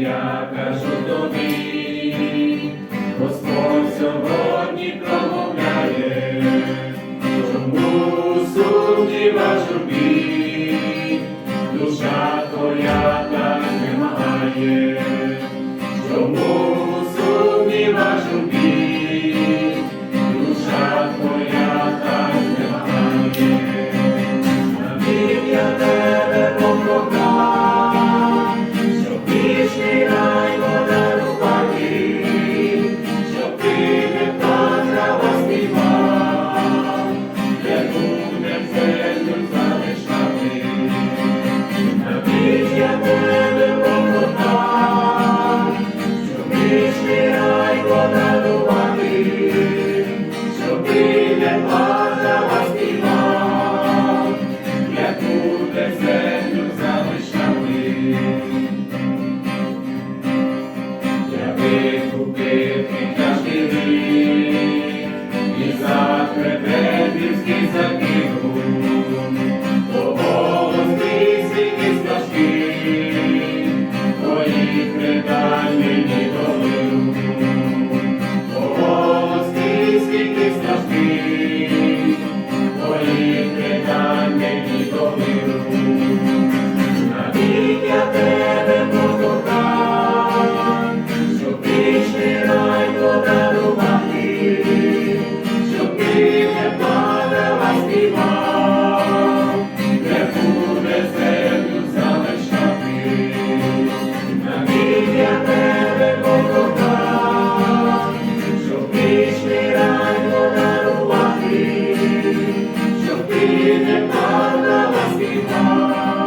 я кажу тобі, Господь сьогодні промовляє, чому судді сумніва журбі, душа твоя так вимагає. and tiene para lastimar.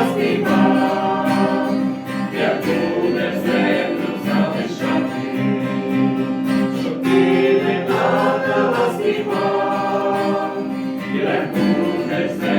заспівав, як будеш землю залишати, щоб ти не надала співав, як будеш землю.